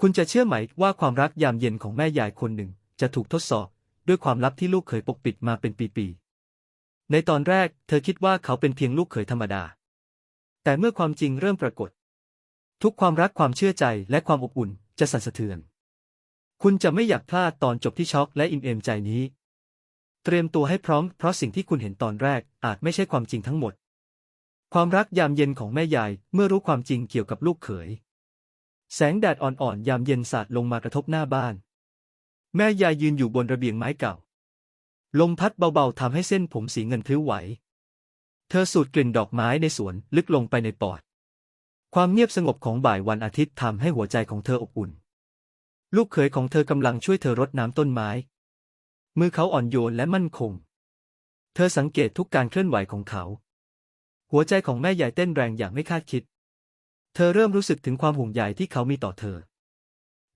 คุณจะเชื่อไหมว่าความรักยามเย็นของแม่ยายคนหนึ่งจะถูกทดสอบ ด้วยความลับที่ลูกเขยปกปิดมาเป็นปีๆ ในตอนแรกเธอคิดว่าเขาเป็นเพียงลูกเขยธรรมดา แต่เมื่อความจริงเริ่มปรากฏ ทุกความรักความเชื่อใจและความอบอุ่นจะสั่นสะเทือน คุณจะไม่อยากพลาดตอนจบที่ช็อกและอิ่มเอมใจนี้ เตรียมตัวให้พร้อมเพราะสิ่งที่คุณเห็นตอนแรกอาจไม่ใช่ความจริงทั้งหมด ความรักยามเย็นของแม่ยายเมื่อรู้ความจริงเกี่ยวกับลูกเขย แสงแดดอ่อนๆ ยามเย็นสาดลงมากระทบหน้าบ้าน แม่ยายยืนอยู่บนระเบียงไม้เก่า ลมพัดเบาๆทำให้เส้นผมสีเงินพลิ้วไหว เธอสูดกลิ่นดอกไม้ในสวนลึกลงไปในปอด ความเงียบสงบของบ่ายวันอาทิตย์ทำให้หัวใจของเธออบอุ่น ลูกเขยของเธอกำลังช่วยเธอรดน้ำต้นไม้ มือเขาอ่อนโยนและมั่นคง เธอสังเกตทุกการเคลื่อนไหวของเขา หัวใจของแม่ใหญ่เต้นแรงอย่างไม่คาดคิด เธอเริ่มรู้สึกถึงความห่วงใยที่เขามีต่อเธอ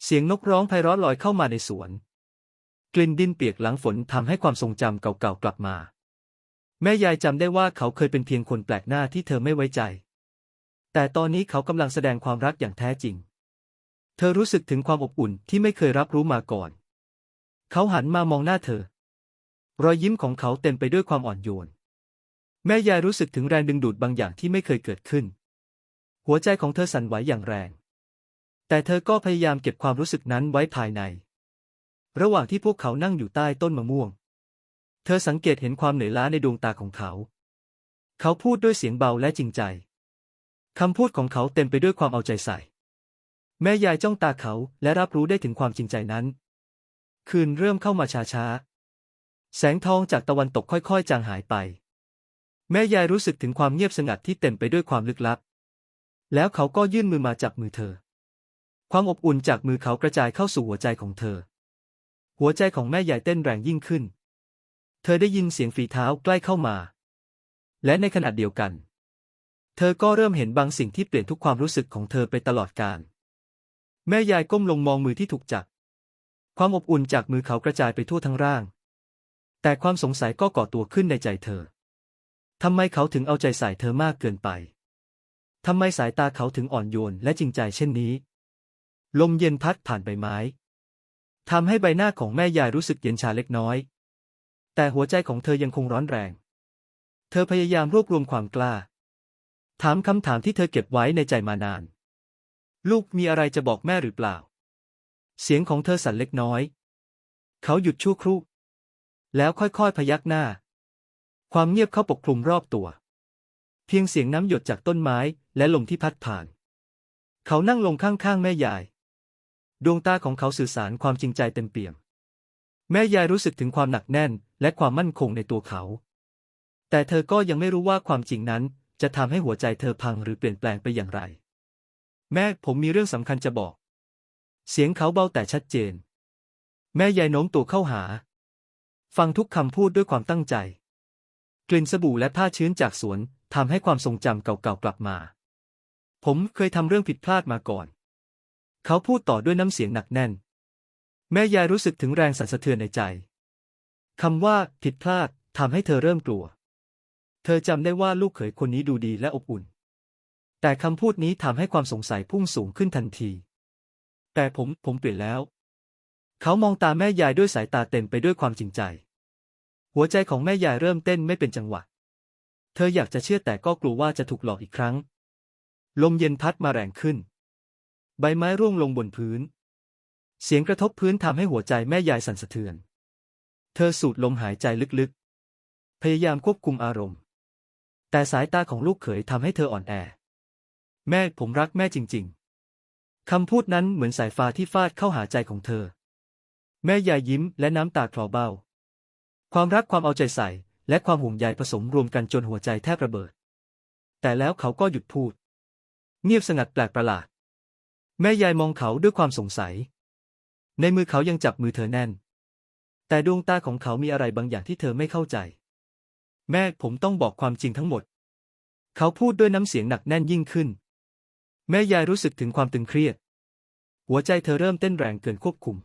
เสียงนกร้องไพเราะลอยเข้ามาในสวน กลิ่นดินเปียกหลังฝนทำให้ความทรงจำเก่าๆกลับมา แม่ยายจำได้ว่าเขาเคยเป็นเพียงคนแปลกหน้าที่เธอไม่ไว้ใจ แต่ตอนนี้เขากำลังแสดงความรักอย่างแท้จริง เธอรู้สึกถึงความอบอุ่นที่ไม่เคยรับรู้มาก่อน เขาหันมามองหน้าเธอ รอยยิ้มของเขาเต็มไปด้วยความอ่อนโยน แม่ยายรู้สึกถึงแรงดึงดูดบางอย่างที่ไม่เคยเกิดขึ้น หัวใจของเธอสั่นไหวอย่างแรง แต่เธอก็พยายามเก็บความรู้สึกนั้นไว้ภายใน ระหว่างที่พวกเขานั่งอยู่ใต้ต้นมะม่วง เธอสังเกตเห็นความเหนื่อยล้าในดวงตาของเขา เขาพูดด้วยเสียงเบาและจริงใจคำพูดของเขาเต็มไปด้วยความเอาใจใส่ แม่ยายจ้องตาเขาและรับรู้ได้ถึงความจริงใจนั้น คืนเริ่มเข้ามาช้าๆ แสงทองจากตะวันตกค่อยๆ จางหายไป แม่ยายรู้สึกถึงความเงียบสงัดที่เต็มไปด้วยความลึกลับ แล้วเขาก็ยื่นมือมาจับมือเธอ ความอบอุ่นจากมือเขากระจายเข้าสู่หัวใจของเธอ หัวใจของแม่ยายเต้นแรงยิ่งขึ้น เธอได้ยินเสียงฝีเท้าใกล้เข้ามา และในขณะเดียวกัน เธอก็เริ่มเห็นบางสิ่งที่เปลี่ยนทุกความรู้สึกของเธอไปตลอดกาล แม่ยายก้มลงมองมือที่ถูกจับ ความอบอุ่นจากมือเขากระจายไปทั่วทั้งร่าง แต่ความสงสัยก็ก่อตัวขึ้นในใจเธอทำไมเขาถึงเอาใจใส่เธอมากเกินไป ทำไมสายตาเขาถึงอ่อนโยนและจริงใจเช่นนี้ ลมเย็นพัดผ่านใบไม้ทำให้ใบหน้าของแม่ยายรู้สึกเย็นชาเล็กน้อย แต่หัวใจของเธอยังคงร้อนแรง เธอพยายามรวบรวมความกล้า ถามคำถามที่เธอเก็บไว้ในใจมานาน ลูกมีอะไรจะบอกแม่หรือเปล่า เสียงของเธอสั่นเล็กน้อย เขาหยุดชั่วครู่ แล้วค่อยๆพยักหน้า ความเงียบเข้าปกคลุมรอบตัว เพียงเสียงน้ำหยดจากต้นไม้และลมที่พัดผ่าน เขานั่งลงข้างๆ แม่ยาย ดวงตาของเขาสื่อสารความจริงใจเต็มเปี่ยม แม่ยายรู้สึกถึงความหนักแน่นและความมั่นคงในตัวเขา แต่เธอก็ยังไม่รู้ว่าความจริงนั้นจะทำให้หัวใจเธอพังหรือเปลี่ยนแปลงไปอย่างไร แม่ผมมีเรื่องสำคัญจะบอก เสียงเขาเบาแต่ชัดเจน แม่ยายโน้มตัวเข้าหา ฟังทุกคำพูดด้วยความตั้งใจ กลิ่นสบู่และผ้าชื้นจากสวน ทำให้ความทรงจำเก่าๆกลับมา ผมเคยทำเรื่องผิดพลาดมาก่อน เขาพูดต่อด้วยน้ำเสียงหนักแน่น แม่ยายรู้สึกถึงแรงสั่นสะเทือนในใจคำว่าผิดพลาดทำให้เธอเริ่มกลัว เธอจำได้ว่าลูกเขยคนนี้ดูดีและอบอุ่น แต่คำพูดนี้ทำให้ความสงสัยพุ่งสูงขึ้นทันที แต่ผมผมเปลี่ยนแล้ว เขามองตาแม่ยายด้วยสายตาเต็มไปด้วยความจริงใจ หัวใจของแม่ยายเริ่มเต้นไม่เป็นจังหวะ เธออยากจะเชื่อแต่ก็กลัวว่าจะถูกหลอกอีกครั้ง ลมเย็นพัดมาแรงขึ้น ใบไม้ร่วงลงบนพื้น เสียงกระทบพื้นทำให้หัวใจแม่ยายสั่นสะเทือน เธอสูดลมหายใจลึกๆ พยายามควบคุมอารมณ์ แต่สายตาของลูกเขยทำให้เธออ่อนแอ แม่ผมรักแม่จริง ๆคำพูดนั้นเหมือนสายฟ้าที่ฟาดเข้าหาใจของเธอ แม่ยายยิ้มและน้ำตาคลอเบ้า ความรักความเอาใจใส่ และความห่วงใยผสมรวมกันจนหัวใจแทบระเบิด แต่แล้วเขาก็หยุดพูด เงียบสงัดแปลกประหลาด แม่ยายมองเขาด้วยความสงสัย ในมือเขายังจับมือเธอแน่น แต่ดวงตาของเขามีอะไรบางอย่างที่เธอไม่เข้าใจ แม่ผมต้องบอกความจริงทั้งหมด เขาพูดด้วยน้ำเสียงหนักแน่นยิ่งขึ้น แม่ยายรู้สึกถึงความตึงเครียด หัวใจเธอเริ่มเต้นแรงเกินควบคุม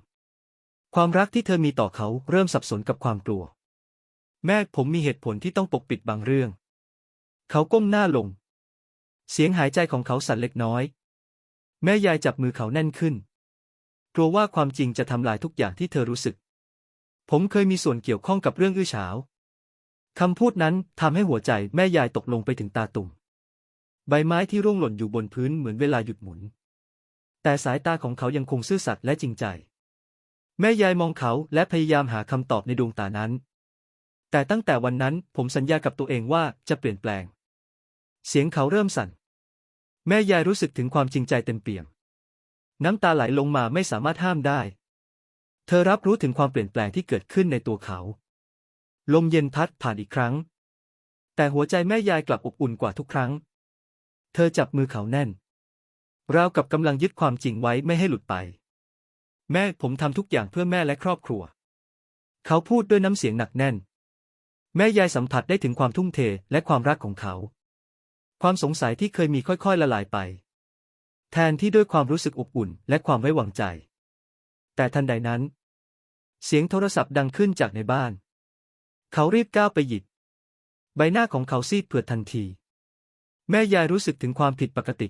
ความรักที่เธอมีต่อเขาเริ่มสับสนกับความกลัว แม่ผมมีเหตุผลที่ต้องปกปิดบางเรื่อง เขาก้มหน้าลง เสียงหายใจของเขาสั่นเล็กน้อย แม่ยายจับมือเขาแน่นขึ้น กลัวว่าความจริงจะทำลายทุกอย่างที่เธอรู้สึก ผมเคยมีส่วนเกี่ยวข้องกับเรื่องอื้อฉาวคำพูดนั้นทำให้หัวใจแม่ยายตกลงไปถึงตาตุ่ม ใบไม้ที่ร่วงหล่นอยู่บนพื้นเหมือนเวลาหยุดหมุน แต่สายตาของเขายังคงซื่อสัตย์และจริงใจ แม่ยายมองเขาและพยายามหาคำตอบในดวงตานั้น แต่ตั้งแต่วันนั้นผมสัญญากับตัวเองว่าจะเปลี่ยนแปลง เสียงเขาเริ่มสั่น แม่ยายรู้สึกถึงความจริงใจเต็มเปี่ยม น้ำตาไหลลงมาไม่สามารถห้ามได้ เธอรับรู้ถึงความเปลี่ยนแปลงที่เกิดขึ้นในตัวเขา ลมเย็นพัดผ่านอีกครั้ง แต่หัวใจแม่ยายกลับอบอุ่นกว่าทุกครั้ง เธอจับมือเขาแน่น ราวกับกำลังยึดความจริงไว้ไม่ให้หลุดไป แม่ผมทำทุกอย่างเพื่อแม่และครอบครัว เขาพูดด้วยน้ำเสียงหนักแน่น แม่ยายสัมผัสได้ถึงความทุ่มเทและความรักของเขา ความสงสัยที่เคยมีค่อยๆละลายไป แทนที่ด้วยความรู้สึกอบอุ่นและความไว้วางใจ แต่ทันใดนั้น เสียงโทรศัพท์ดังขึ้นจากในบ้าน เขารีบก้าวไปหยิบ ใบหน้าของเขาซีดเผือดทันที แม่ยายรู้สึกถึงความผิดปกติ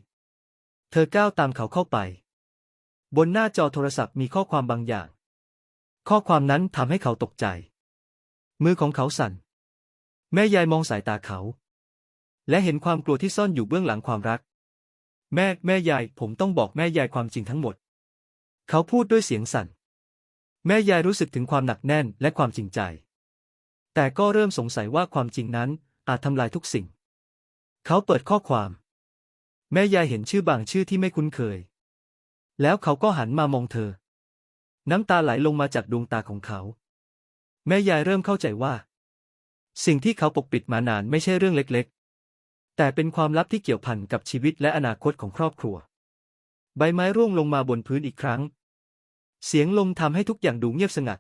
เธอก้าวตามเขาเข้าไป บนหน้าจอโทรศัพท์มีข้อความบางอย่าง ข้อความนั้นทำให้เขาตกใจ มือของเขาสั่น แม่ยายมองสายตาเขา และเห็นความกลัวที่ซ่อนอยู่เบื้องหลังความรัก แม่แม่ยาย ผมต้องบอกแม่ยายความจริงทั้งหมด เขาพูดด้วยเสียงสั่น แม่ยายรู้สึกถึงความหนักแน่นและความจริงใจ แต่ก็เริ่มสงสัยว่าความจริงนั้นอาจทำลายทุกสิ่ง เขาเปิดข้อความ แม่ยายเห็นชื่อบางชื่อที่ไม่คุ้นเคย แล้วเขาก็หันมามองเธอ น้ำตาไหลลงมาจากดวงตาของเขา แม่ยายเริ่มเข้าใจว่า สิ่งที่เขาปกปิดมานานไม่ใช่เรื่องเล็กๆ แต่เป็นความลับที่เกี่ยวพันกับชีวิตและอนาคตของครอบครัว ใบไม้ร่วงลงมาบนพื้นอีกครั้ง เสียงลมทำให้ทุกอย่างดูเงียบสงัด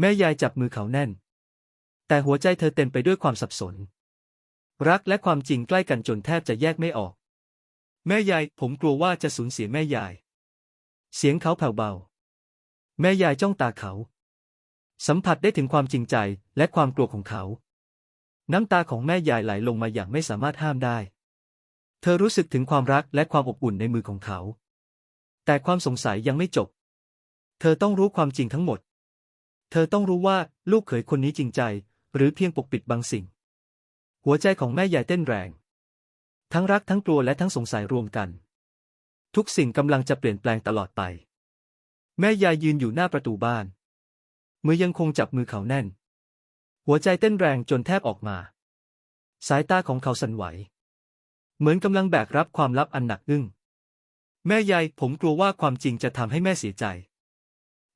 แม่ยายจับมือเขาแน่น แต่หัวใจเธอเต็มไปด้วยความสับสน รักและความจริงใกล้กันจนแทบจะแยกไม่ออก แม่ยาย ผมกลัวว่าจะสูญเสียแม่ยาย เสียงเขาแผ่วเบา แม่ยายจ้องตาเขา สัมผัสได้ถึงความจริงใจและความกลัวของเขา น้ำตาของแม่ยายไหลลงมาอย่างไม่สามารถห้ามได้ เธอรู้สึกถึงความรักและความอบอุ่นในมือของเขา แต่ความสงสัยยังไม่จบ เธอต้องรู้ความจริงทั้งหมด เธอต้องรู้ว่าลูกเขยคนนี้จริงใจ หรือเพียงปกปิดบางสิ่ง หัวใจของแม่ยายเต้นแรง ทั้งรักทั้งกลัวและทั้งสงสัยรวมกัน ทุกสิ่งกำลังจะเปลี่ยนแปลงตลอดไป แม่ยายยืนอยู่หน้าประตูบ้าน มือยังคงจับมือเขาแน่น หัวใจเต้นแรงจนแทบออกมา สายตาของเขาสั่นไหว เหมือนกำลังแบกรับความลับอันหนักอึ้ง แม่ยายผมกลัวว่าความจริงจะทำให้แม่เสียใจ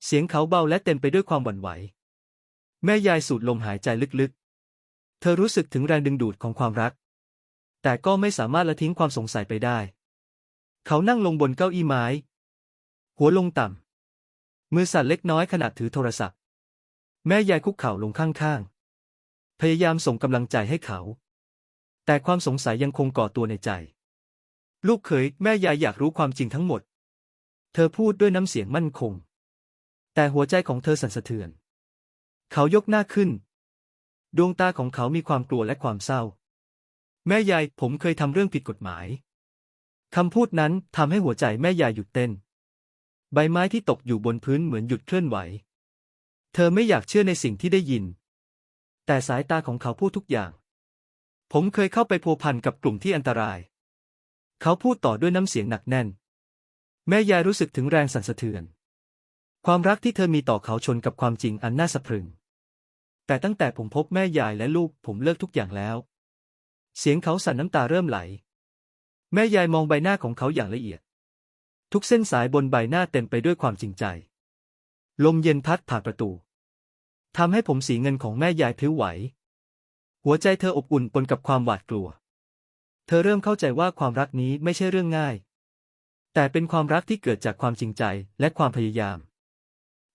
เสียงเขาเบาและเต็มไปด้วยความหวั่นไหว แม่ยายสูดลมหายใจลึกๆ เธอรู้สึกถึงแรงดึงดูดของความรัก แต่ก็ไม่สามารถละทิ้งความสงสัยไปได้ เขานั่งลงบนเก้าอี้ไม้ หัวลงต่ำมือสั่นเล็กน้อยขณะถือโทรศัพท์ แม่ยายคุกเข่าลงข้างๆ พยายามส่งกำลังใจให้เขา แต่ความสงสัยยังคงก่อตัวในใจ ลูกเขยแม่ยายอยากรู้ความจริงทั้งหมด เธอพูดด้วยน้ำเสียงมั่นคง แต่หัวใจของเธอสั่นสะเทือน เขายกหน้าขึ้น ดวงตาของเขามีความกลัวและความเศร้า แม่ยายผมเคยทำเรื่องผิดกฎหมายคำพูดนั้นทำให้หัวใจแม่ยายหยุดเต้น ใบไม้ที่ตกอยู่บนพื้นเหมือนหยุดเคลื่อนไหว เธอไม่อยากเชื่อในสิ่งที่ได้ยิน แต่สายตาของเขาพูดทุกอย่าง ผมเคยเข้าไปพัวพันกับกลุ่มที่อันตราย เขาพูดต่อด้วยน้ำเสียงหนักแน่น แม่ยายรู้สึกถึงแรงสั่นสะเทือน ความรักที่เธอมีต่อเขาชนกับความจริงอันน่าสะพรึง แต่ตั้งแต่ผมพบแม่ยายและลูกผมเลิกทุกอย่างแล้ว เสียงเขาสั่นน้ำตาเริ่มไหล แม่ยายมองใบหน้าของเขาอย่างละเอียด ทุกเส้นสายบนใบหน้าเต็มไปด้วยความจริงใจ ลมเย็นพัดผ่านประตู ทำให้ผมสีเงินของแม่ยายพลิ้วไหว หัวใจเธออบอุ่นปนกับความหวาดกลัว เธอเริ่มเข้าใจว่าความรักนี้ไม่ใช่เรื่องง่าย แต่เป็นความรักที่เกิดจากความจริงใจและความพยายาม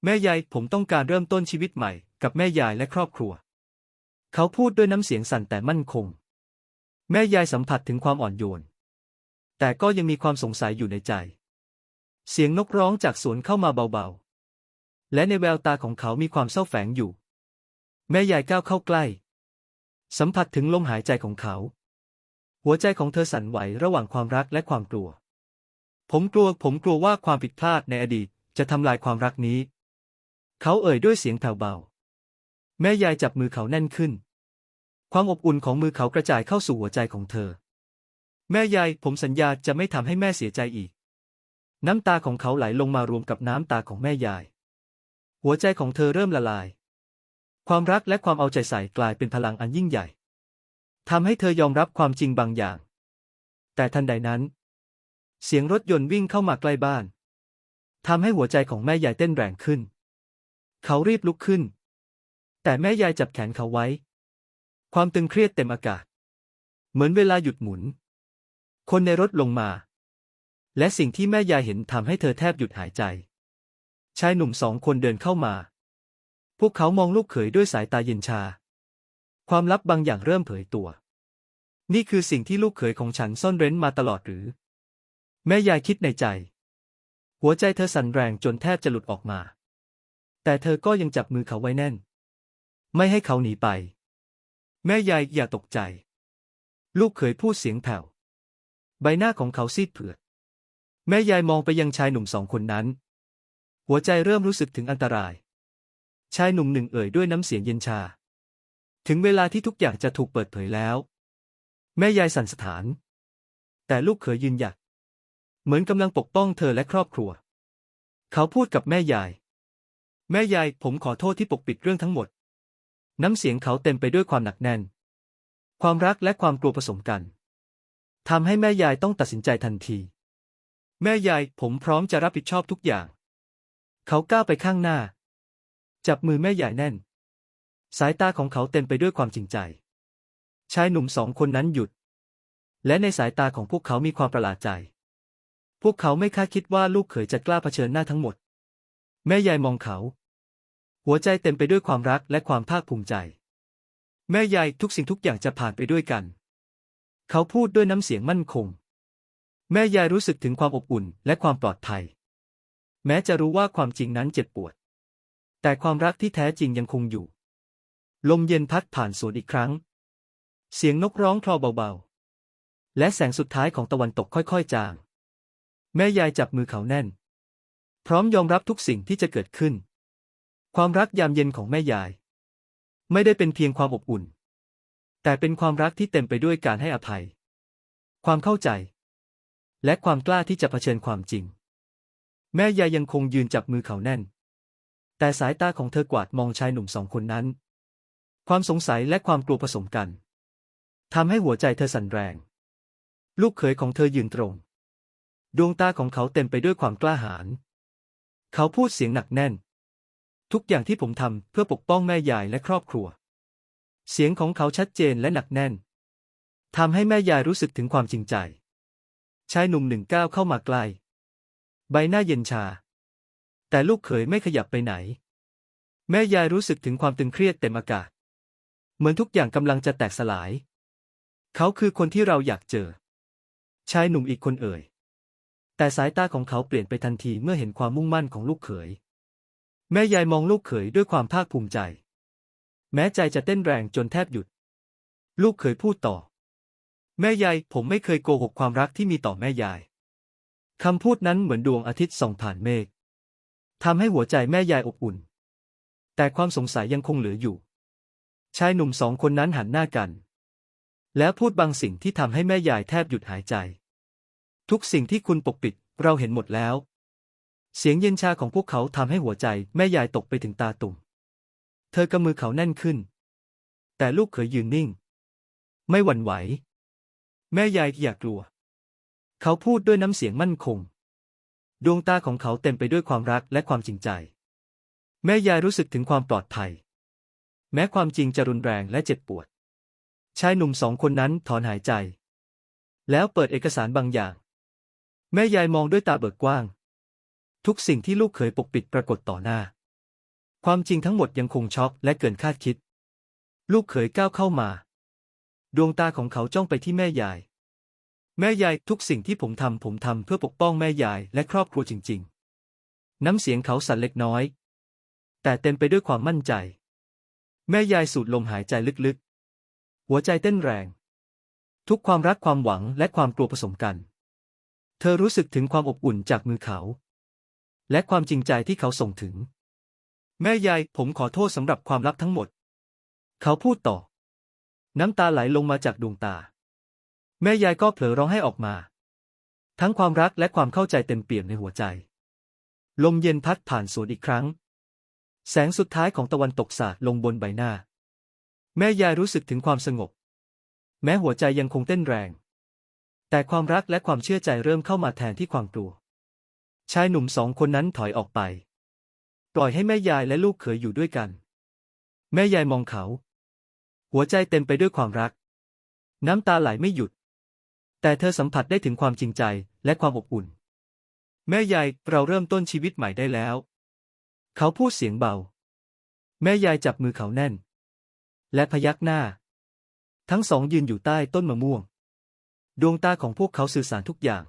แม่ยายผมต้องการเริ่มต้นชีวิตใหม่ กับแม่ยายและครอบครัว เขาพูดด้วยน้ำเสียงสั่นแต่มั่นคง แม่ยายสัมผัสถึงความอ่อนโยน แต่ก็ยังมีความสงสัยอยู่ในใจ เสียงนกร้องจากสวนเข้ามาเบา และในแววตาของเขามีความเศร้าแฝงอยู่ แม่ยายก้าวเข้าใกล้ สัมผัสถึงลมหายใจของเขา หัวใจของเธอสั่นไหวระหว่างความรักและความกลัว ผมกลัว ผมกลัวว่าความผิดพลาดในอดีตจะจะทำลายความรักนี้ เขาเอ่ยด้วยเสียงแผ่วเบา แม่ยายจับมือเขาแน่นขึ้น ความอบอุ่นของมือเขากระจายเข้าสู่หัวใจของเธอ แม่ยาย ผมสัญญาจะไม่ทำให้แม่เสียใจอีก น้ำตาของเขาไหลลงมารวมกับน้ำตาของแม่ยาย หัวใจของเธอเริ่มละลาย ความรักและความเอาใจใส่กลายเป็นพลังอันยิ่งใหญ่ทำให้เธอยอมรับความจริงบางอย่าง แต่ทันใดนั้น เสียงรถยนต์วิ่งเข้ามาใกล้บ้านทำให้หัวใจของแม่ยายเต้นแรงขึ้น เขารีบลุกขึ้น แต่แม่ยายจับแขนเขาไว้ ความตึงเครียดเต็มอากาศ เหมือนเวลาหยุดหมุน คนในรถลงมา และสิ่งที่แม่ยายเห็นทำให้เธอแทบหยุดหายใจ ชายหนุ่มสองคนเดินเข้ามา พวกเขามองลูกเขยด้วยสายตาเย็นชา ความลับบางอย่างเริ่มเผยตัว นี่คือสิ่งที่ลูกเขยของฉันซ่อนเร้นมาตลอดหรือ แม่ยายคิดในใจ หัวใจเธอสั่นแรงจนแทบจะหลุดออกมา แต่เธอก็ยังจับมือเขาไว้แน่น ไม่ให้เขาหนีไป แม่ยายอย่าตกใจ ลูกเขยพูดเสียงแผ่ว ใบหน้าของเขาซีดเผือด แม่ยายมองไปยังชายหนุ่มสองคนนั้น หัวใจเริ่มรู้สึกถึงอันตราย ชายหนุ่มหนึ่งเอ่ยด้วยน้ำเสียงเย็นชา ถึงเวลาที่ทุกอย่างจะถูกเปิดเผยแล้ว แม่ยายสั่นสถาน แต่ลูกเขยยืนหยัด เหมือนกำลังปกป้องเธอและครอบครัว เขาพูดกับแม่ยาย แม่ยายผมขอโทษที่ปกปิดเรื่องทั้งหมด น้ำเสียงเขาเต็มไปด้วยความหนักแน่น ความรักและความกลัวผสมกันทำให้แม่ยายต้องตัดสินใจทันที แม่ยายผมพร้อมจะรับผิดชอบทุกอย่าง เขาก้าวไปข้างหน้า จับมือแม่ยายแน่น สายตาของเขาเต็มไปด้วยความจริงใจ ชายหนุ่มสองคนนั้นหยุด และในสายตาของพวกเขามีความประหลาดใจ พวกเขาไม่คาดคิดว่าลูกเขยจะกล้าเผชิญหน้าทั้งหมด แม่ยายมองเขา หัวใจเต็มไปด้วยความรักและความภาคภูมิใจ แม่ยายทุกสิ่งทุกอย่างจะผ่านไปด้วยกัน เขาพูดด้วยน้ำเสียงมั่นคง แม่ยายรู้สึกถึงความอบอุ่นและความปลอดภัย แม้จะรู้ว่าความจริงนั้นเจ็บปวด แต่ความรักที่แท้จริงยังคงอยู่ ลมเย็นพัดผ่านสวนอีกครั้ง เสียงนกร้องคลอเบาๆ และแสงสุดท้ายของตะวันตกค่อยๆ จาง แม่ยายจับมือเขาแน่น พร้อมยอมรับทุกสิ่งที่จะเกิดขึ้น ความรักยามเย็นของแม่ยาย ไม่ได้เป็นเพียงความอบอุ่น แต่เป็นความรักที่เต็มไปด้วยการให้อภัย ความเข้าใจ และความกล้าที่จะเผชิญความจริง แม่ยายยังคงยืนจับมือเขาแน่น แต่สายตาของเธอกวาดมองชายหนุ่มสองคนนั้น ความสงสัยและความกลัวผสมกันทำให้หัวใจเธอสั่นแรง ลูกเขยของเธอยืนตรง ดวงตาของเขาเต็มไปด้วยความกล้าหาญเขาพูดเสียงหนักแน่น ทุกอย่างที่ผมทำเพื่อปกป้องแม่ยายและครอบครัว เสียงของเขาชัดเจนและหนักแน่นทำให้แม่ยายรู้สึกถึงความจริงใจ ชายหนุ่มหนึ่งก้าวเข้ามาใกล้ ใบหน้าเย็นชา แต่ลูกเขยไม่ขยับไปไหน แม่ยายรู้สึกถึงความตึงเครียดเต็มอากาศ เหมือนทุกอย่างกำลังจะแตกสลาย เขาคือคนที่เราอยากเจอ ชายหนุ่มอีกคนเอ่ย แต่สายตาของเขาเปลี่ยนไปทันทีเมื่อเห็นความมุ่งมั่นของลูกเขย แม่ยายมองลูกเขยด้วยความภาคภูมิใจ แม้ใจจะเต้นแรงจนแทบหยุด ลูกเขยพูดต่อ แม่ยายผมไม่เคยโกหกความรักที่มีต่อแม่ยาย คำพูดนั้นเหมือนดวงอาทิตย์ส่องผ่านเมฆทำให้หัวใจแม่ยายอบอุ่น แต่ความสงสัยยังคงเหลืออยู่ ชายหนุ่มสองคนนั้นหันหน้ากัน แล้วพูดบางสิ่งที่ทำให้แม่ยายแทบหยุดหายใจ ทุกสิ่งที่คุณปกปิดเราเห็นหมดแล้ว เสียงเย็นชาของพวกเขาทำให้หัวใจแม่ยายตกไปถึงตาตุ่ม เธอกำมือเขาแน่นขึ้น แต่ลูกเขยยืนนิ่ง ไม่หวั่นไหว แม่ยายอย่ากลัว เขาพูดด้วยน้ำเสียงมั่นคง ดวงตาของเขาเต็มไปด้วยความรักและความจริงใจ แม่ยายรู้สึกถึงความปลอดภัย แม้ความจริงจะรุนแรงและเจ็บปวด ชายหนุ่มสองคนนั้นถอนหายใจ แล้วเปิดเอกสารบางอย่าง แม่ยายมองด้วยตาเบิกกว้าง ทุกสิ่งที่ลูกเขยปกปิดปรากฏต่อหน้า ความจริงทั้งหมดยังคงช็อกและเกินคาดคิด ลูกเขยก้าวเข้ามา ดวงตาของเขาจ้องไปที่แม่ยาย แม่ยายทุกสิ่งที่ผมทำผมทำเพื่อปกป้องแม่ยายและครอบครัวจริง ๆ น้ำเสียงเขาสั่นเล็กน้อย แต่เต็มไปด้วยความมั่นใจ แม่ยายสูดลมหายใจลึกๆ หัวใจเต้นแรง ทุกความรักความหวังและความกลัวผสมกัน เธอรู้สึกถึงความอบอุ่นจากมือเขา และความจริงใจที่เขาส่งถึง แม่ยายผมขอโทษสำหรับความลับทั้งหมด เขาพูดต่อ น้ำตาไหลลงมาจากดวงตา แม่ยายก็เผลอร้องไห้ออกมา ทั้งความรักและความเข้าใจเต็มเปี่ยมในหัวใจ ลมเย็นพัดผ่านสวนอีกครั้ง แสงสุดท้ายของตะวันตกสาดลงบนใบหน้า แม่ยายรู้สึกถึงความสงบ แม้หัวใจยังคงเต้นแรง แต่ความรักและความเชื่อใจเริ่มเข้ามาแทนที่ความกลัว ชายหนุ่มสองคนนั้นถอยออกไป ปล่อยให้แม่ยายและลูกเขยอยู่ด้วยกัน แม่ยายมองเขา หัวใจเต็มไปด้วยความรัก น้ำตาไหลไม่หยุด แต่เธอสัมผัสได้ถึงความจริงใจและความอบอุ่น แม่ยายเราเริ่มต้นชีวิตใหม่ได้แล้ว เขาพูดเสียงเบา แม่ยายจับมือเขาแน่น และพยักหน้า ทั้งสองยืนอยู่ใต้ต้นมะม่วง ดวงตาของพวกเขาสื่อสารทุกอย่าง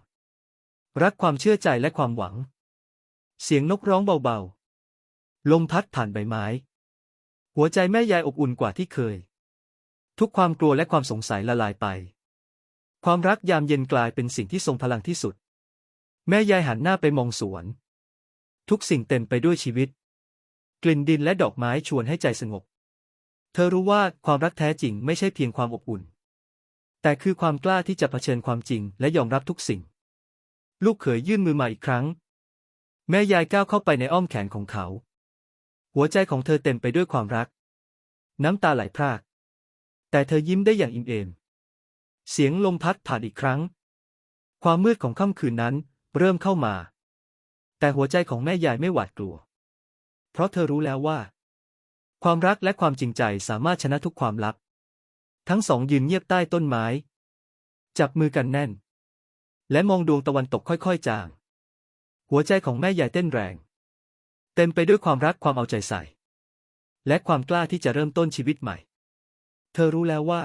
รักความเชื่อใจและความหวัง เสียงนกร้องเบาๆ ลมพัดผ่านใบไม้ หัวใจแม่ยายอบอุ่นกว่าที่เคย ทุกความกลัวและความสงสัยละลายไป ความรักยามเย็นกลายเป็นสิ่งที่ทรงพลังที่สุด แม่ยายหันหน้าไปมองสวน ทุกสิ่งเต็มไปด้วยชีวิต กลิ่นดินและดอกไม้ชวนให้ใจสงบ เธอรู้ว่าความรักแท้จริงไม่ใช่เพียงความอบอุ่น แต่คือความกล้าที่จะเผชิญความจริงและยอมรับทุกสิ่ง ลูกเขยยื่นมือมาอีกครั้ง แม่ยายก้าวเข้าไปในอ้อมแขนของเขา หัวใจของเธอเต็มไปด้วยความรัก น้ำตาไหลพราก แต่เธอยิ้มได้อย่างอิ่มเอม เสียงลมพัดผ่านอีกครั้ง ความมืดของค่ำคืนนั้นเริ่มเข้ามา แต่หัวใจของแม่ยายไม่หวาดกลัว เพราะเธอรู้แล้วว่า ความรักและความจริงใจสามารถชนะทุกความลับ ทั้งสองยืนเงียบใต้ต้นไม้ จับมือกันแน่น และมองดวงตะวันตกค่อยๆจาง หัวใจของแม่ยายเต้นแรง เต็มไปด้วยความรักความเอาใจใส่ และความกล้าที่จะเริ่มต้นชีวิตใหม่ เธอรู้แล้วว่า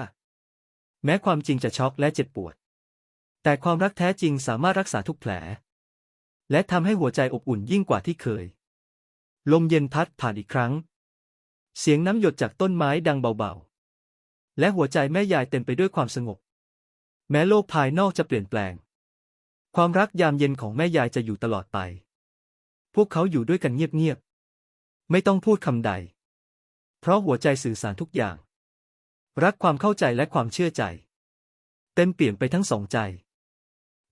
แม้ความจริงจะช็อกและเจ็บปวด แต่ความรักแท้จริงสามารถรักษาทุกแผล และทำให้หัวใจอบอุ่นยิ่งกว่าที่เคย ลมเย็นพัดผ่านอีกครั้ง เสียงน้ำหยดจากต้นไม้ดังเบาๆ และหัวใจแม่ยายเต็มไปด้วยความสงบ แม้โลกภายนอกจะเปลี่ยนแปลง ความรักยามเย็นของแม่ยายจะอยู่ตลอดไป พวกเขาอยู่ด้วยกันเงียบๆ ไม่ต้องพูดคำใด เพราะหัวใจสื่อสารทุกอย่าง รักความเข้าใจและความเชื่อใจ เต็มเปลี่ยมไปทั้งสองใจ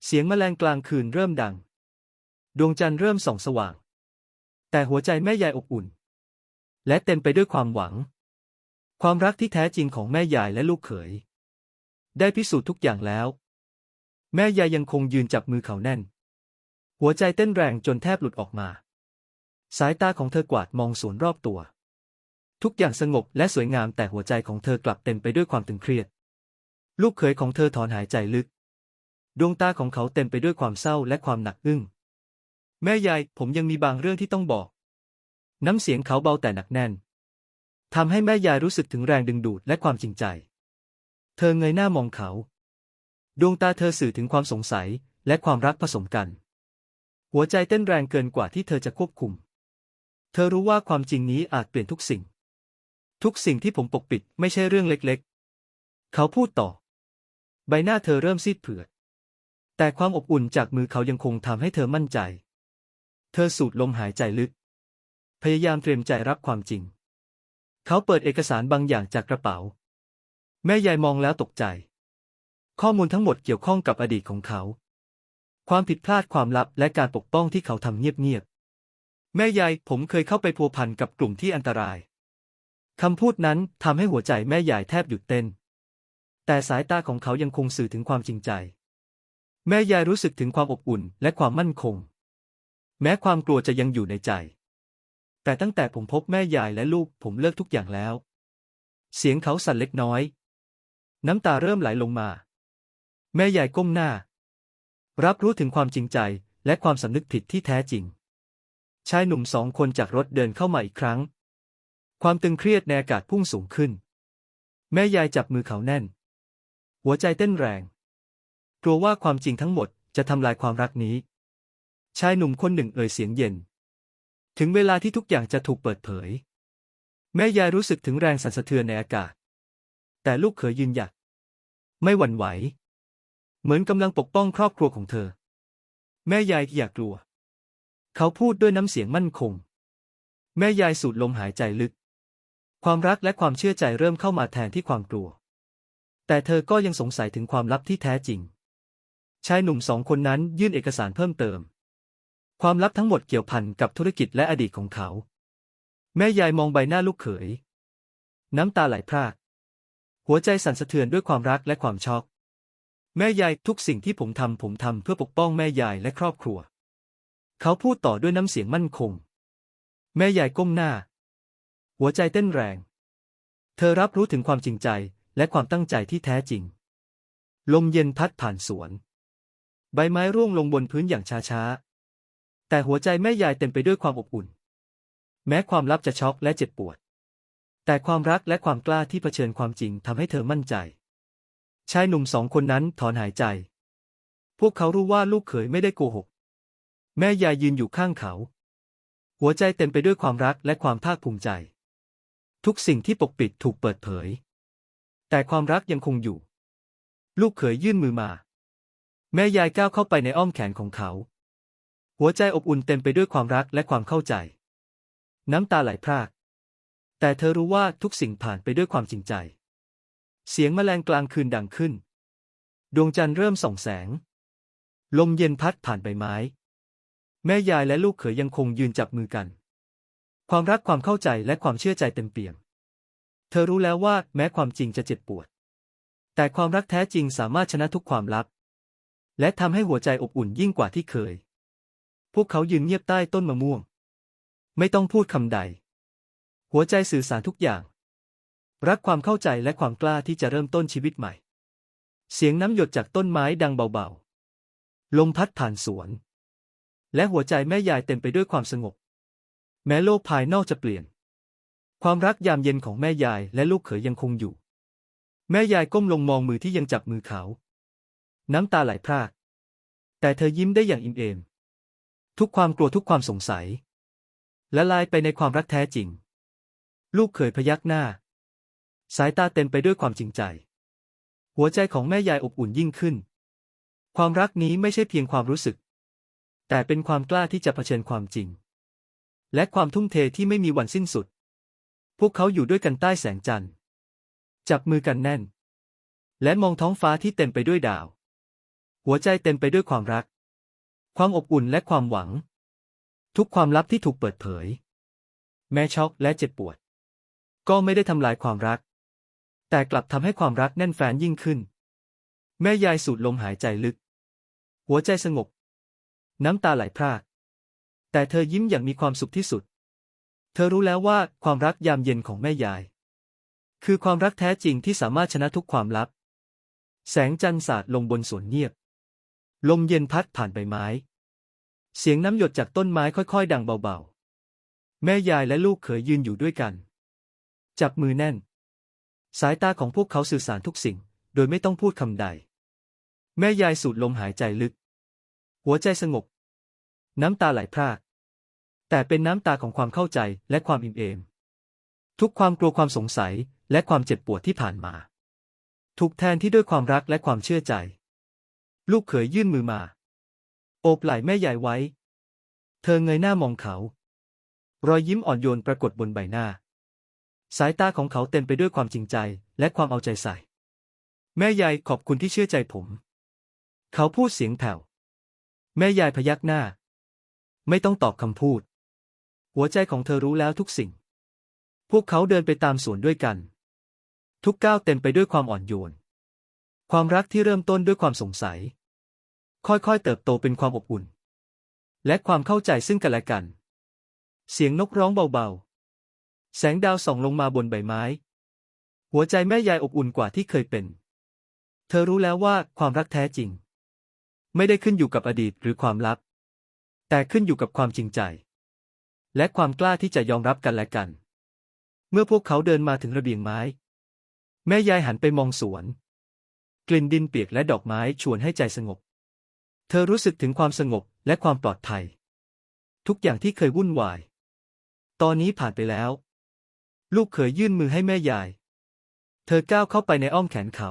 เสียงแมลงกลางคืนเริ่มดัง ดวงจันทร์เริ่มส่องสว่าง แต่หัวใจแม่ยายอบอุ่น และเต็มไปด้วยความหวัง ความรักที่แท้จริงของแม่ยายและลูกเขย ได้พิสูจน์ทุกอย่างแล้ว แม่ยายยังคงยืนจับมือเขาแน่น หัวใจเต้นแรงจนแทบหลุดออกมา สายตาของเธอกวาดมองสวนรอบตัว ทุกอย่างสงบและสวยงามแต่หัวใจของเธอกลับเต็มไปด้วยความตึงเครียด ลูกเขยของเธอถอนหายใจลึก ดวงตาของเขาเต็มไปด้วยความเศร้าและความหนักอึ้ง แม่ยายผมยังมีบางเรื่องที่ต้องบอก น้ำเสียงเขาเบาแต่หนักแน่นทำให้แม่ยายรู้สึกถึงแรงดึงดูดและความจริงใจ เธอเงยหน้ามองเขา ดวงตาเธอสื่อถึงความสงสัยและความรักผสมกัน หัวใจเต้นแรงเกินกว่าที่เธอจะควบคุม เธอรู้ว่าความจริงนี้อาจเปลี่ยนทุกสิ่ง ทุกสิ่งที่ผมปกปิดไม่ใช่เรื่องเล็กๆ เขาพูดต่อ ใบหน้าเธอเริ่มซีดเผือด แต่ความอบอุ่นจากมือเขายังคงทำให้เธอมั่นใจ เธอสูดลมหายใจลึก พยายามเตรียมใจรับความจริง เขาเปิดเอกสารบางอย่างจากกระเป๋า แม่ยายมองแล้วตกใจ ข้อมูลทั้งหมดเกี่ยวข้องกับอดีตของเขา ความผิดพลาดความลับและการปกป้องที่เขาทำเงียบๆ แม่ยายผมเคยเข้าไปพัวพันกับกลุ่มที่อันตราย คำพูดนั้นทำให้หัวใจแม่ยายแทบหยุดเต้น แต่สายตาของเขายังคงสื่อถึงความจริงใจ แม่ยายรู้สึกถึงความอบอุ่นและความมั่นคง แม้ความกลัวจะยังอยู่ในใจ แต่ตั้งแต่ผมพบแม่ยายและลูกผมเลิกทุกอย่างแล้ว เสียงเขาสั่นเล็กน้อย น้ำตาเริ่มไหลลงมา แม่ยายก้มหน้า รับรู้ถึงความจริงใจและความสำนึกผิดที่แท้จริง ชายหนุ่มสองคนจากรถเดินเข้ามาอีกครั้ง ความตึงเครียดในอากาศพุ่งสูงขึ้น แม่ยายจับมือเขาแน่น หัวใจเต้นแรง กลัวว่าความจริงทั้งหมดจะทำลายความรักนี้ ชายหนุ่มคนหนึ่งเอ่ยเสียงเย็น ถึงเวลาที่ทุกอย่างจะถูกเปิดเผย แม่ยายรู้สึกถึงแรงสั่นสะเทือนในอากาศ แต่ลูกเขยยืนหยัด ไม่หวั่นไหว เหมือนกำลังปกป้องครอบครัวของเธอ แม่ยายอย่ากลัว เขาพูดด้วยน้ำเสียงมั่นคง แม่ยายสูดลมหายใจลึก ความรักและความเชื่อใจเริ่มเข้ามาแทนที่ความกลัว แต่เธอก็ยังสงสัยถึงความลับที่แท้จริง ชายหนุ่มสองคนนั้นยื่นเอกสารเพิ่มเติม ความลับทั้งหมดเกี่ยวพันกับธุรกิจและอดีตของเขา แม่ยายมองใบหน้าลูกเขย น้ำตาไหลพราก หัวใจสั่นสะเทือนด้วยความรักและความช็อก แม่ยายทุกสิ่งที่ผมทำผมทำเพื่อปกป้องแม่ยายและครอบครัว เขาพูดต่อด้วยน้ำเสียงมั่นคง แม่ยายก้มหน้า หัวใจเต้นแรง เธอรับรู้ถึงความจริงใจและความตั้งใจที่แท้จริง ลมเย็นพัดผ่านสวน ใบไม้ร่วงลงบนพื้นอย่างช้าๆ แต่หัวใจแม่ยายเต็มไปด้วยความอบอุ่น แม้ความลับจะช็อกและเจ็บปวด แต่ความรักและความกล้าที่เผชิญความจริงทำให้เธอมั่นใจ ชายหนุ่มสองคนนั้นถอนหายใจ พวกเขารู้ว่าลูกเขยไม่ได้โกหก แม่ยายยืนอยู่ข้างเขา หัวใจเต็มไปด้วยความรักและความภาคภูมิใจ ทุกสิ่งที่ปกปิดถูกเปิดเผย แต่ความรักยังคงอยู่ ลูกเขยยื่นมือมา แม่ยายก้าวเข้าไปในอ้อมแขนของเขา หัวใจอบอุ่นเต็มไปด้วยความรักและความเข้าใจ น้ำตาไหลพราก แต่เธอรู้ว่าทุกสิ่งผ่านไปด้วยความจริงใจ เสียงแมลงกลางคืนดังขึ้น ดวงจันทร์เริ่มส่องแสง ลมเย็นพัดผ่านใบไม้ แม่ยายและลูกเขยยังคงยืนจับมือกัน ความรักความเข้าใจและความเชื่อใจเต็มเปี่ยม เธอรู้แล้วว่าแม้ความจริงจะเจ็บปวด แต่ความรักแท้จริงสามารถชนะทุกความลับ และทำให้หัวใจอบอุ่นยิ่งกว่าที่เคย พวกเขายืนเงียบใต้ต้นมะม่วง ไม่ต้องพูดคำใด หัวใจสื่อสารทุกอย่าง รักความเข้าใจและความกล้าที่จะเริ่มต้นชีวิตใหม่ เสียงน้ำหยดจากต้นไม้ดังเบาๆ ลมพัดผ่านสวน และหัวใจแม่ยายเต็มไปด้วยความสงบ แม้โลกภายนอกจะเปลี่ยน ความรักยามเย็นของแม่ยายและลูกเขยยังคงอยู่ แม่ยายก้มลงมองมือที่ยังจับมือเขา น้ำตาไหลพราก แต่เธอยิ้มได้อย่างอิ่มเอม ทุกความกลัวทุกความสงสัย ละลายไปในความรักแท้จริง ลูกเขยพยักหน้า สายตาเต็มไปด้วยความจริงใจ หัวใจของแม่ยายอบอุ่นยิ่งขึ้น ความรักนี้ไม่ใช่เพียงความรู้สึก แต่เป็นความกล้าที่จะเผชิญความจริง และความทุ่มเทที่ไม่มีวันสิ้นสุด พวกเขาอยู่ด้วยกันใต้แสงจันทร์ จับมือกันแน่น และมองท้องฟ้าที่เต็มไปด้วยดาว หัวใจเต็มไปด้วยความรัก ความอบอุ่นและความหวัง ทุกความลับที่ถูกเปิดเผย แม้ช็อกและเจ็บปวด ก็ไม่ได้ทำลายความรัก แต่กลับทำให้ความรักแน่นแฟ้นยิ่งขึ้น แม่ยายสูดลมหายใจลึก หัวใจสงบ น้ำตาไหลพราก แต่เธอยิ้มอย่างมีความสุขที่สุด เธอรู้แล้วว่าความรักยามเย็นของแม่ยาย คือความรักแท้จริงที่สามารถชนะทุกความลับ แสงจันทร์สาดลงบนสวนเงียบ ลมเย็นพัดผ่านใบไม้ เสียงน้ำหยดจากต้นไม้ค่อยๆ ดังเบาๆ แม่ยายและลูกเขยยืนอยู่ด้วยกัน จับมือแน่น สายตาของพวกเขาสื่อสารทุกสิ่ง โดยไม่ต้องพูดคำใด แม่ยายสูดลมหายใจลึก หัวใจสงบ น้ำตาไหลพรากแต่เป็นน้ำตาของความเข้าใจและความอิ่มเอม ทุกความกลัวความสงสัยและความเจ็บปวดที่ผ่านมา ถูกแทนที่ด้วยความรักและความเชื่อใจ ลูกเขยยื่นมือมา โอบไหล่แม่ยายไว้ เธอเงยหน้ามองเขา รอยยิ้มอ่อนโยนปรากฏบนใบหน้า สายตาของเขาเต็มไปด้วยความจริงใจและความเอาใจใส่ แม่ยายขอบคุณที่เชื่อใจผม เขาพูดเสียงแผ่ว แม่ยายพยักหน้า ไม่ต้องตอบคำพูด หัวใจของเธอรู้แล้วทุกสิ่ง พวกเขาเดินไปตามสวนด้วยกัน ทุกก้าวเต็มไปด้วยความอ่อนโยน ความรักที่เริ่มต้นด้วยความสงสัย ค่อยๆเติบโตเป็นความอบอุ่น และความเข้าใจซึ่งกันและกัน เสียงนกร้องเบาๆ แสงดาวส่องลงมาบนใบไม้ หัวใจแม่ยายอบอุ่นกว่าที่เคยเป็น เธอรู้แล้วว่าความรักแท้จริง ไม่ได้ขึ้นอยู่กับอดีตหรือความลับ แต่ขึ้นอยู่กับความจริงใจ และความกล้าที่จะยอมรับกันและกัน เมื่อพวกเขาเดินมาถึงระเบียงไม้ แม่ยายหันไปมองสวน กลิ่นดินเปียกและดอกไม้ชวนให้ใจสงบ เธอรู้สึกถึงความสงบและความปลอดภัย ทุกอย่างที่เคยวุ่นวาย ตอนนี้ผ่านไปแล้ว ลูกเขยยื่นมือให้แม่ยาย เธอก้าวเข้าไปในอ้อมแขนเขา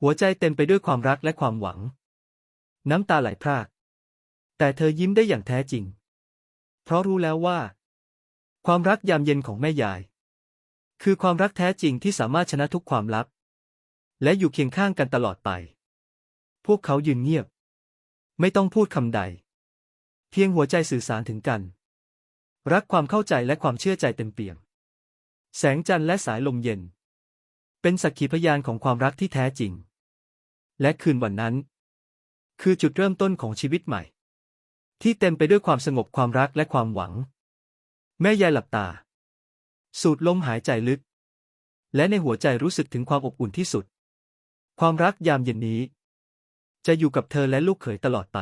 หัวใจเต็มไปด้วยความรักและความหวัง น้ำตาไหลพราก แต่เธอยิ้มได้อย่างแท้จริง เพราะรู้แล้วว่า ความรักยามเย็นของแม่ยาย คือความรักแท้จริงที่สามารถชนะทุกความลับ และอยู่เคียงข้างกันตลอดไป พวกเขายืนเงียบ ไม่ต้องพูดคำใด เพียงหัวใจสื่อสารถึงกัน รักความเข้าใจและความเชื่อใจเต็มเปี่ยม แสงจันทร์และสายลมเย็น เป็นสักขีพยานของความรักที่แท้จริง และคืนวันนั้น คือจุดเริ่มต้นของชีวิตใหม่ ที่เต็มไปด้วยความสงบความรักและความหวัง แม่ยายหลับตา สูดลมหายใจลึก และในหัวใจรู้สึกถึงความอบอุ่นที่สุด ความรักยามเย็นนี้ จะอยู่กับเธอและลูกเขยตลอดไป